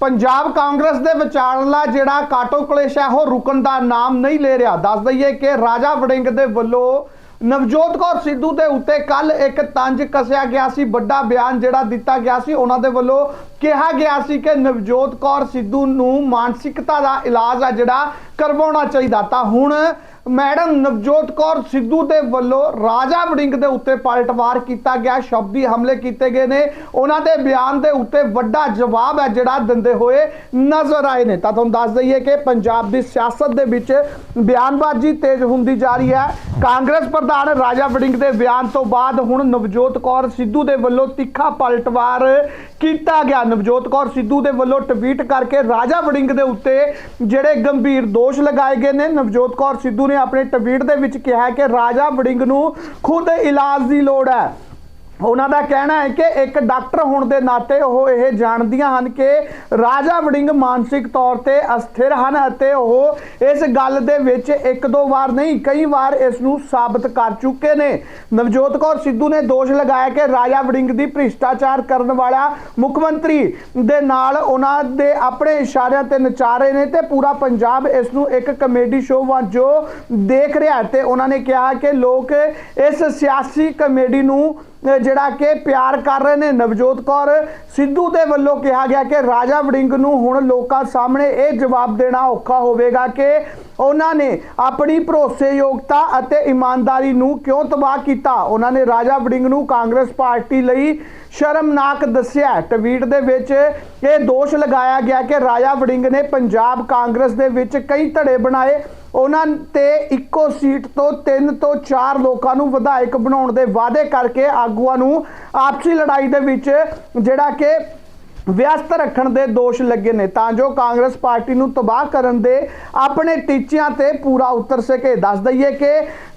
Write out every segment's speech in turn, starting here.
ਪੰਜਾਬ ਕਾਂਗਰਸ ਦੇ ਵਿਚਾਰਲਾ ਜਿਹੜਾ ਕਾਟੋ ਕਲੇਸ਼ ਹੈ, ਉਹ ਰੁਕਣ ਦਾ ਨਾਮ ਨਹੀਂ ਲੈ ਰਿਹਾ। ਦੱਸ ਦਈਏ ਕਿ ਰਾਜਾ ਵੜਿੰਗ ਦੇ ਵੱਲੋਂ ਨਵਜੋਤ ਕੌਰ ਸਿੱਧੂ ਦੇ ਉੱਤੇ ਕੱਲ ਇੱਕ ਤੰਜ ਕਸਿਆ ਗਿਆ ਸੀ, ਵੱਡਾ ਬਿਆਨ ਜਿਹੜਾ ਦਿੱਤਾ ਗਿਆ ਸੀ। ਉਹਨਾਂ ਦੇ ਵੱਲੋਂ ਕਿਹਾ ਗਿਆ ਸੀ ਕਿ ਨਵਜੋਤ ਕੌਰ ਸਿੱਧੂ ਨੂੰ ਮਾਨਸਿਕਤਾ ਦਾ ਇਲਾਜ ਆ ਜਿਹੜਾ ਕਰਵਾਉਣਾ ਚਾਹੀਦਾ। ਤਾਂ ਹੁਣ ਮੈਡਮ ਨਵਜੋਤ ਕੌਰ ਸਿੱਧੂ ਦੇ ਵੱਲੋਂ ਰਾਜਾ ਵੜਿੰਗ ਦੇ ਉੱਤੇ ਪਲਟਵਾਰ ਕੀਤਾ ਗਿਆ, ਸ਼ਬਦੀ ਹਮਲੇ ਕੀਤੇ ਗਏ ਨੇ। ਉਹਨਾਂ ਦੇ ਬਿਆਨ ਦੇ ਉੱਤੇ ਵੱਡਾ ਜਵਾਬ ਹੈ ਜਿਹੜਾ ਦਿੰਦੇ ਹੋਏ ਨਜ਼ਰ ਆਏ ਨੇ। ਤਾਂ ਤੁਹਾਨੂੰ ਦੱਸ ਦਈਏ ਕਿ ਪੰਜਾਬ ਦੀ ਸਿਆਸਤ ਦੇ ਵਿੱਚ ਬਿਆਨਬਾਜ਼ੀ ਤੇਜ਼ ਹੁੰਦੀ ਜਾ ਰਹੀ ਹੈ। ਕਾਂਗਰਸ ਪ੍ਰਧਾਨ ਰਾਜਾ ਵੜਿੰਗ ਦੇ ਬਿਆਨ ਤੋਂ ਬਾਅਦ ਹੁਣ ਨਵਜੋਤ ਕੌਰ ਸਿੱਧੂ ਦੇ ਵੱਲੋਂ ਤਿੱਖਾ ਪਲਟਵਾਰ ਕੀਤਾ ਗਿਆ। ਨਵਜੋਤ ਕੌਰ ਸਿੱਧੂ ਦੇ ਵੱਲੋਂ ਟਵੀਟ ਕਰਕੇ ਰਾਜਾ ਵੜਿੰਗ ਦੇ ਉੱਤੇ ਜਿਹੜੇ ਗੰਭੀਰ ਦੋਸ਼ ਲਗਾਏ ਗਏ ਨੇ। ਨਵਜੋਤ ਕੌਰ ਸਿੱਧੂ ਨੇ ਆਪਣੇ ਟਵੀਟ ਦੇ ਵਿੱਚ ਕਿਹਾ ਕਿ ਰਾਜਾ ਵੜਿੰਗ ਨੂੰ ਖੁਦ ਇਲਾਜ ਦੀ ਲੋੜ ਹੈ। ਉਹਨਾਂ ਦਾ ਕਹਿਣਾ ਹੈ ਕਿ ਇੱਕ ਡਾਕਟਰ ਹੋਣ ਦੇ ਨਾਤੇ ਉਹ ਇਹ ਜਾਣਦੀਆਂ ਹਨ ਕਿ ਰਾਜਾ ਵੜਿੰਗ ਮਾਨਸਿਕ ਤੌਰ ਤੇ ਅਸਥਿਰ ਹਨ ਅਤੇ ਉਹ ਇਸ ਗੱਲ ਦੇ ਵਿੱਚ ਇੱਕ ਦੋ ਵਾਰ ਨਹੀਂ, ਕਈ ਵਾਰ ਇਸ ਨੂੰ ਸਾਬਤ ਕਰ ਚੁੱਕੇ ਨੇ। ਨਵਜੋਤ ਕੌਰ ਸਿੱਧੂ ਨੇ ਦੋਸ਼ ਲਗਾਇਆ ਕਿ ਰਾਜਾ ਵੜਿੰਗ ਦੀ ਭ੍ਰਿਸ਼ਟਾਚਾਰ ਕਰਨ ਵਾਲਾ ਮੁੱਖ ਮੰਤਰੀ ਦੇ ਨਾਲ ਉਹਨਾਂ ਦੇ ਆਪਣੇ ਇਸ਼ਾਰਿਆਂ ਤੇ ਨਚਾਰੇ ਨੇ ਤੇ ਪੂਰਾ ਪੰਜਾਬ ਇਸ ਨੂੰ ਇੱਕ ਕਮੇਡੀ ਸ਼ੋਅ ਵਜੋਂ ਦੇਖ ਰਿਹਾ ਹੈ ਤੇ ਉਹਨਾਂ ਨੇ ਕਿਹਾ ਕਿ ਲੋਕ ਇਸ ਸਿਆਸੀ ਕਮੇਡੀ ਨੂੰ ਜਿਹੜਾ ਕਿ ਪਿਆਰ ਕਰ ਰਹੇ ਨੇ ਨਵਜੋਤ ਕੌਰ, ਸਿੱਧੂ ਦੇ ਵੱਲੋਂ ਕਿਹਾ ਗਿਆ ਕਿ ਰਾਜਾ ਵੜਿੰਗ ਨੂੰ ਹੁਣ ਲੋਕਾਂ ਸਾਹਮਣੇ ਇਹ ਜਵਾਬ ਦੇਣਾ ਔਖਾ ਹੋਵੇਗਾ ਕਿ ਉਹਨਾਂ ਨੇ ਆਪਣੀ ਭਰੋਸੇਯੋਗਤਾ ਅਤੇ ਇਮਾਨਦਾਰੀ ਨੂੰ ਕਿਉਂ ਤਬਾਹ ਕੀਤਾ? ਉਹਨਾਂ ਨੇ ਰਾਜਾ ਵੜਿੰਗ ਨੂੰ ਕਾਂਗਰਸ ਪਾਰਟੀ ਲਈ ਸ਼ਰਮਨਾਕ ਦੱਸਿਆ। ਟਵੀਟ ਦੇ ਵਿੱਚ ਇਹ ਦੋਸ਼ ਲਗਾਇਆ ਗਿਆ ਕਿ ਰਾਜਾ ਵੜਿੰਗ ਨੇ ਪੰਜਾਬ ਕਾਂਗਰਸ ਦੇ ਵਿੱਚ ਕਈ ਧੜੇ ਬਣਾਏ ਉਹਨਾਂ ਤੇ ਇੱਕੋ ਸੀਟ ਤੋਂ ਤਿੰਨ ਤੋਂ ਚਾਰ ਲੋਕਾਂ ਨੂੰ ਵਿਧਾਇਕ ਬਣਾਉਣ ਦੇ ਵਾਅਦੇ ਕਰਕੇ ਆਗੂਆਂ ਨੂੰ ਆਪਸੀ ਲੜਾਈ ਦੇ ਵਿੱਚ ਜਿਹੜਾ ਕਿ ਵਿਅਸਤ ਰੱਖਣ ਦੇ ਦੋਸ਼ ਲੱਗੇ ਨੇ। ਤਾਂ ਜੋ ਕਾਂਗਰਸ ਪਾਰਟੀ ਨੂੰ ਤਬਾਹ ਕਰਨ ਦੇ ਆਪਣੇ ਟੀਚਿਆਂ ਤੇ ਪੂਰਾ ਉਤਰ ਸਕੇ। ਦੱਸ ਦਈਏ ਕਿ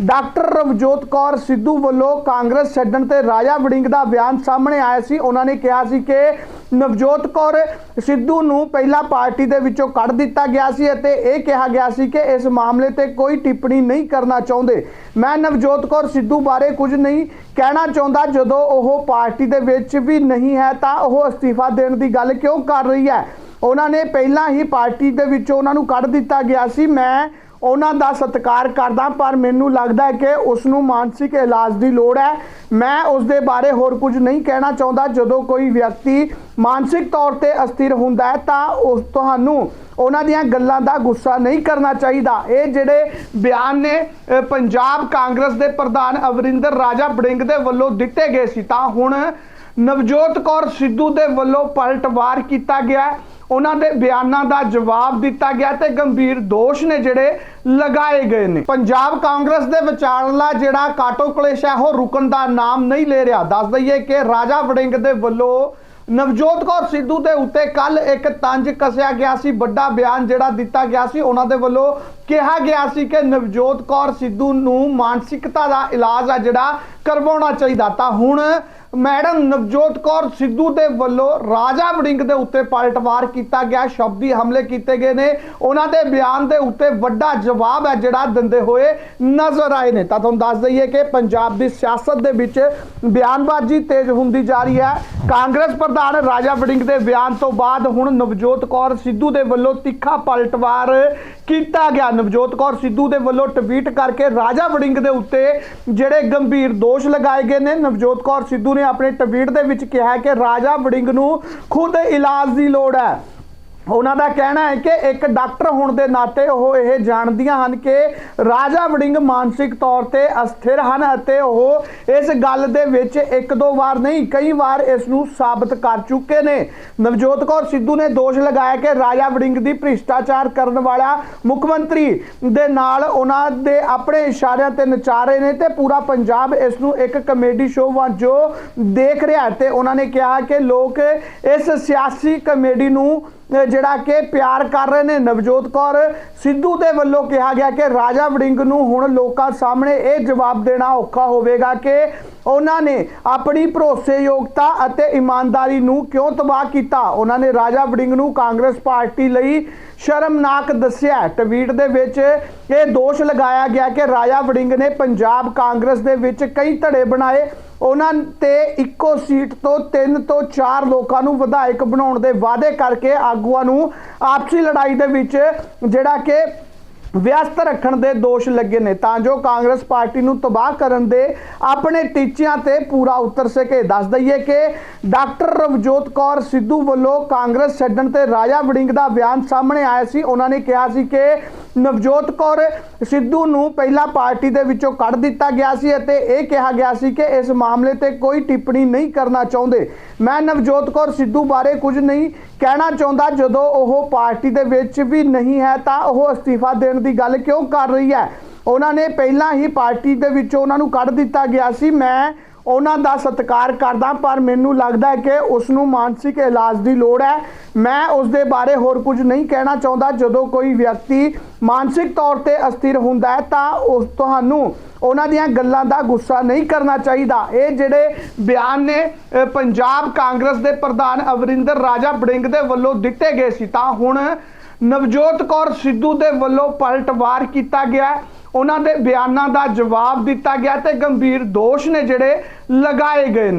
ਡਾਕਟਰ ਰਵਜੋਤ ਕੌਰ ਸਿੱਧੂ ਵੱਲੋਂ ਕਾਂਗਰਸ ਛੱਡਣ ਤੇ ਰਾਜਾ ਵੜਿੰਗ ਦਾ ਬਿਆਨ ਸਾਹਮਣੇ ਆਇਆ ਸੀ। ਉਹਨਾਂ ਨੇ ਕਿਹਾ ਸੀ ਕਿ ਨਵਜੋਤ ਕੌਰ ਸਿੱਧੂ ਨੂੰ ਪਹਿਲਾਂ ਪਾਰਟੀ ਦੇ ਵਿੱਚੋਂ ਕੱਢ ਦਿੱਤਾ ਗਿਆ ਸੀ ਅਤੇ ਇਹ ਕਿਹਾ ਗਿਆ ਸੀ ਕਿ ਇਸ ਮਾਮਲੇ ਤੇ ਕੋਈ ਟਿੱਪਣੀ ਨਹੀਂ ਕਰਨਾ ਚਾਹੁੰਦੇ। ਮੈਂ ਨਵਜੋਤ ਕੌਰ ਸਿੱਧੂ ਬਾਰੇ ਕੁਝ ਨਹੀਂ ਕਹਿਣਾ ਚਾਹੁੰਦਾ। ਜਦੋਂ ਉਹ ਪਾਰਟੀ ਦੇ ਵਿੱਚ ਵੀ ਨਹੀਂ ਹੈ ਤਾਂ ਉਹ ਅਸਤੀਫਾ ਦੇਣ ਦੀ ਗੱਲ ਕਿਉਂ ਕਰ ਰਹੀ ਹੈ? ਉਹਨਾਂ ਨੇ ਪਹਿਲਾਂ ਹੀ ਪਾਰਟੀ ਦੇ ਵਿੱਚੋਂ ਉਹਨਾਂ ਨੂੰ ਕੱਢ ਦਿੱਤਾ ਗਿਆ ਸੀ। ਮੈਂ ਉਹਨਾਂ ਦਾ ਸਤਿਕਾਰ ਕਰਦਾ, ਪਰ ਮੈਨੂੰ ਲੱਗਦਾ ਹੈ ਕਿ ਉਸ ਨੂੰ ਮਾਨਸਿਕ ਇਲਾਜ ਦੀ ਲੋੜ ਹੈ। ਮੈਂ ਉਸ ਦੇ ਬਾਰੇ ਹੋਰ ਕੁਝ ਨਹੀਂ ਕਹਿਣਾ ਚਾਹੁੰਦਾ। ਜਦੋਂ ਕੋਈ ਵਿਅਕਤੀ ਮਾਨਸਿਕ ਤੌਰ ਤੇ ਅਸਥਿਰ ਹੁੰਦਾ ਹੈ ਤਾਂ ਉਸ ਤੁਹਾਨੂੰ ਉਹਨਾਂ ਦੀਆਂ ਗੱਲਾਂ ਦਾ ਗੁੱਸਾ ਨਹੀਂ ਕਰਨਾ ਚਾਹੀਦਾ। ਇਹ ਜਿਹੜੇ ਬਿਆਨ ਨੇ ਪੰਜਾਬ ਕਾਂਗਰਸ ਦੇ ਪ੍ਰਧਾਨ ਅਵਰਿੰਦਰ ਰਾਜਾ ਵੜਿੰਗ ਦੇ ਵੱਲੋਂ ਦਿੱਤੇ ਗਏ ਸੀ, ਤਾਂ ਹੁਣ ਨਵਜੋਤ ਕੌਰ ਸਿੱਧੂ ਦੇ ਵੱਲੋਂ ਪਲਟਵਾਰ ਕੀਤਾ ਗਿਆ ਉਹਨਾਂ ਦੇ ਬਿਆਨਾਂ ਦਾ ਜਵਾਬ ਦਿੱਤਾ ਗਿਆ ਤੇ ਗੰਭੀਰ ਦੋਸ਼ ਨੇ ਜਿਹੜੇ ਲਗਾਏ ਗਏ ਨੇ। ਪੰਜਾਬ ਕਾਂਗਰਸ ਦੇ ਵਿਚਾਰਲਾ ਜਿਹੜਾ ਕਾਟੋ ਕਲੇਸ਼ ਹੈ, ਉਹ ਰੁਕਣ ਦਾ ਨਾਮ ਨਹੀਂ ਲੈ ਰਿਹਾ। ਦੱਸ ਦਈਏ ਕਿ ਰਾਜਾ ਵੜਿੰਗ ਦੇ ਵੱਲੋਂ ਨਵਜੋਤ ਕੌਰ ਸਿੱਧੂ ਦੇ ਉੱਤੇ ਕੱਲ ਇੱਕ ਤੰਜ ਕਸਿਆ ਗਿਆ ਸੀ। ਵੱਡਾ ਬਿਆਨ ਜਿਹੜਾ ਦਿੱਤਾ ਗਿਆ ਸੀ, ਉਹਨਾਂ ਦੇ ਵੱਲੋਂ ਕਿਹਾ ਗਿਆ ਸੀ ਕਿ ਨਵਜੋਤ ਕੌਰ ਸਿੱਧੂ ਨੂੰ ਮਾਨਸਿਕਤਾ ਦਾ ਇਲਾਜ ਆ ਜਿਹੜਾ ਕਰਵਾਉਣਾ ਚਾਹੀਦਾ ਤਾਂ ਹੁਣ ਮੈਡਮ ਨਵਜੋਤ ਕੌਰ ਸਿੱਧੂ ਦੇ ਵੱਲੋਂ ਰਾਜਾ ਵੜਿੰਗ ਦੇ ਉੱਤੇ ਪਲਟਵਾਰ ਕੀਤਾ ਗਿਆ, ਸ਼ਬਦੀ ਹਮਲੇ ਕੀਤੇ ਗਏ ਨੇ। ਉਹਨਾਂ ਦੇ ਬਿਆਨ ਦੇ ਉੱਤੇ ਵੱਡਾ ਜਵਾਬ ਹੈ ਜਿਹੜਾ ਦਿੰਦੇ ਹੋਏ ਨਜ਼ਰ ਆਏ ਨੇ। ਤਾਂ ਤੁਹਾਨੂੰ ਦੱਸ ਦਈਏ ਕਿ ਪੰਜਾਬ ਦੀ ਸਿਆਸਤ ਦੇ ਵਿੱਚ ਬਿਆਨਬਾਜ਼ੀ ਤੇਜ਼ ਹੁੰਦੀ ਜਾ ਰਹੀ ਹੈ। ਕਾਂਗਰਸ ਪ੍ਰਧਾਨ ਰਾਜਾ ਵੜਿੰਗ ਦੇ ਬਿਆਨ ਤੋਂ ਬਾਅਦ ਹੁਣ ਨਵਜੋਤ ਕੌਰ ਸਿੱਧੂ ਦੇ ਵੱਲੋਂ ਤਿੱਖਾ ਪਲਟਵਾਰ ਕੀਤਾ ਗਿਆ। ਨਵਜੋਤ ਕੌਰ ਸਿੱਧੂ ਦੇ ਵੱਲੋਂ ਟਵੀਟ ਕਰਕੇ ਰਾਜਾ ਵੜਿੰਗ ਦੇ ਉੱਤੇ ਜਿਹੜੇ ਗੰਭੀਰ ਦੋਸ਼ ਲਗਾਏ ਗਏ ਨੇ। ਨਵਜੋਤ ਕੌਰ ਸਿੱਧੂ ਨੇ ਆਪਣੇ ਟਵੀਟ ਦੇ ਵਿੱਚ ਕਿਹਾ ਕਿ ਰਾਜਾ ਵੜਿੰਗ ਨੂੰ ਖੁਦ ਇਲਾਜ ਦੀ ਲੋੜ ਹੈ। ਉਹਨਾਂ ਦਾ ਕਹਿਣਾ ਹੈ ਕਿ ਇੱਕ ਡਾਕਟਰ ਹੋਣ ਦੇ ਨਾਤੇ ਉਹ ਇਹ ਜਾਣਦੀਆਂ ਹਨ ਕਿ ਰਾਜਾ ਵੜਿੰਗ ਮਾਨਸਿਕ ਤੌਰ ਤੇ ਅਸਥਿਰ ਹਨ ਅਤੇ ਉਹ ਇਸ ਗੱਲ ਦੇ ਵਿੱਚ ਇੱਕ ਦੋ ਵਾਰ ਨਹੀਂ, ਕਈ ਵਾਰ ਇਸ ਨੂੰ ਸਾਬਤ ਕਰ ਚੁੱਕੇ ਨੇ। ਨਵਜੋਤ ਕੌਰ ਸਿੱਧੂ ਨੇ ਦੋਸ਼ ਲਗਾਇਆ ਕਿ ਰਾਜਾ ਵੜਿੰਗ ਦੀ ਭ੍ਰਿਸ਼ਟਾਚਾਰ ਕਰਨ ਵਾਲਾ ਮੁੱਖ ਮੰਤਰੀ ਦੇ ਨਾਲ ਉਹਨਾਂ ਦੇ ਆਪਣੇ ਇਸ਼ਾਰਿਆਂ ਤੇ ਨਚਾ ਰਹੇ ਨੇ ਤੇ ਪੂਰਾ ਪੰਜਾਬ ਇਸ ਨੂੰ ਇੱਕ ਕਮੇਡੀ ਸ਼ੋਅ ਵਜੋਂ ਦੇਖ ਰਿਹਾ ਹੈ ਤੇ ਉਹਨਾਂ ਨੇ ਕਿਹਾ ਕਿ ਲੋਕ ਇਸ ਸਿਆਸੀ ਕਮੇਡੀ ਨੂੰ ਜਿਹੜਾ ਕਿ ਪਿਆਰ ਕਰ ਰਹੇ ਨੇ ਨਵਜੋਤ ਕੌਰ, ਸਿੱਧੂ ਦੇ ਵੱਲੋਂ ਕਿਹਾ ਗਿਆ ਕਿ ਰਾਜਾ ਵੜਿੰਗ ਨੂੰ ਹੁਣ ਲੋਕਾਂ ਸਾਹਮਣੇ ਇਹ ਜਵਾਬ ਦੇਣਾ ਔਖਾ ਹੋਵੇਗਾ ਕਿ ਉਹਨਾਂ ਨੇ ਆਪਣੀ ਭਰੋਸੇਯੋਗਤਾ ਅਤੇ ਇਮਾਨਦਾਰੀ ਨੂੰ ਕਿਉਂ ਤਬਾਹ ਕੀਤਾ? ਉਹਨਾਂ ਨੇ ਰਾਜਾ ਵੜਿੰਗ ਨੂੰ ਕਾਂਗਰਸ ਪਾਰਟੀ ਲਈ ਸ਼ਰਮਨਾਕ ਦੱਸਿਆ। ਟਵੀਟ ਦੇ ਵਿੱਚ ਇਹ ਦੋਸ਼ ਲਗਾਇਆ ਗਿਆ ਕਿ ਰਾਜਾ ਵੜਿੰਗ ਨੇ ਪੰਜਾਬ ਕਾਂਗਰਸ ਦੇ ਵਿੱਚ ਕਈ ਧੜੇ ਬਣਾਏ। ਉਹਨਾਂ ਤੇ ਇੱਕੋ ਸੀਟ ਤੋਂ ਤਿੰਨ ਤੋਂ ਚਾਰ ਲੋਕਾਂ ਨੂੰ ਵਿਧਾਇਕ ਬਣਾਉਣ ਦੇ ਵਾਅਦੇ ਕਰਕੇ ਆਗੂਆਂ ਨੂੰ ਆਪਸੀ ਲੜਾਈ ਦੇ ਵਿੱਚ ਜਿਹੜਾ ਕਿ ਵਿਅਸਤ ਰੱਖਣ ਦੇ ਦੋਸ਼ ਲੱਗੇ ਨੇ। ਤਾਂ ਜੋ ਕਾਂਗਰਸ ਪਾਰਟੀ ਨੂੰ ਤਬਾਹ ਕਰਨ ਦੇ ਆਪਣੇ ਟੀਚਿਆਂ ਤੇ ਪੂਰਾ ਉਤਰ ਸਕੇ। ਦੱਸ ਦਈਏ ਕਿ ਡਾਕਟਰ ਰਵਜੋਤ ਕੌਰ ਸਿੱਧੂ ਵੱਲੋਂ ਕਾਂਗਰਸ ਛੱਡਣ ਤੇ ਰਾਜਾ ਵੜਿੰਗ ਦਾ ਬਿਆਨ ਸਾਹਮਣੇ ਆਇਆ ਸੀ। ਉਹਨਾਂ ਨੇ ਕਿਹਾ ਸੀ ਕਿ ਨਵਜੋਤ ਕੌਰ ਸਿੱਧੂ ਨੂੰ ਪਹਿਲਾਂ ਪਾਰਟੀ ਦੇ ਵਿੱਚੋਂ ਕੱਢ ਦਿੱਤਾ ਗਿਆ ਸੀ ਅਤੇ ਇਹ ਕਿਹਾ ਗਿਆ ਸੀ ਕਿ ਇਸ ਮਾਮਲੇ ਤੇ ਕੋਈ ਟਿੱਪਣੀ ਨਹੀਂ ਕਰਨਾ ਚਾਹੁੰਦੇ। ਮੈਂ ਨਵਜੋਤ ਕੌਰ ਸਿੱਧੂ ਬਾਰੇ ਕੁਝ ਨਹੀਂ ਕਹਿਣਾ ਚਾਹੁੰਦਾ। ਜਦੋਂ ਉਹ ਪਾਰਟੀ ਦੇ ਵਿੱਚ ਵੀ ਨਹੀਂ ਹੈ ਤਾਂ ਉਹ ਅਸਤੀਫਾ ਦੇਣ ਦੀ ਗੱਲ ਕਿਉਂ ਕਰ ਰਹੀ ਹੈ? ਉਹਨਾਂ ਨੇ ਪਹਿਲਾਂ ਹੀ ਪਾਰਟੀ ਦੇ ਵਿੱਚੋਂ ਉਹਨਾਂ ਨੂੰ ਕੱਢ ਦਿੱਤਾ ਗਿਆ ਸੀ। ਮੈਂ ਉਹਨਾਂ ਦਾ ਸਤਿਕਾਰ ਕਰਦਾ, ਪਰ ਮੈਨੂੰ ਲੱਗਦਾ ਹੈ ਕਿ ਉਸ ਨੂੰ ਮਾਨਸਿਕ ਇਲਾਜ ਦੀ ਲੋੜ ਹੈ। ਮੈਂ ਉਸ ਦੇ ਬਾਰੇ ਹੋਰ ਕੁਝ ਨਹੀਂ ਕਹਿਣਾ ਚਾਹੁੰਦਾ। ਜਦੋਂ ਕੋਈ ਵਿਅਕਤੀ ਮਾਨਸਿਕ ਤੌਰ ਤੇ ਅਸਥਿਰ ਹੁੰਦਾ ਹੈ, ਤਾਂ ਉਸ ਤੁਹਾਨੂੰ ਉਹਨਾਂ ਦੀਆਂ ਗੱਲਾਂ ਦਾ ਗੁੱਸਾ ਨਹੀਂ ਕਰਨਾ ਚਾਹੀਦਾ। ਇਹ ਜਿਹੜੇ ਬਿਆਨ ਨੇ ਪੰਜਾਬ ਕਾਂਗਰਸ ਦੇ ਪ੍ਰਧਾਨ ਅਵਰਿੰਦਰ ਰਾਜਾ ਬੜਿੰਗ ਦੇ ਵੱਲੋਂ ਦਿੱਤੇ ਗਏ ਸੀ, ਤਾਂ ਹੁਣ ਨਵਜੋਤ ਕੌਰ ਸਿੱਧੂ ਦੇ ਵੱਲੋਂ ਪਲਟਵਾਰ ਕੀਤਾ ਗਿਆ ਉਹਨਾਂ ਦੇ ਬਿਆਨਾਂ ਦਾ ਜਵਾਬ ਦਿੱਤਾ ਗਿਆ ਤੇ ਗੰਭੀਰ ਦੋਸ਼ ਨੇ ਜਿਹੜੇ ਲਗਾਏ ਗਏ ਨੇ।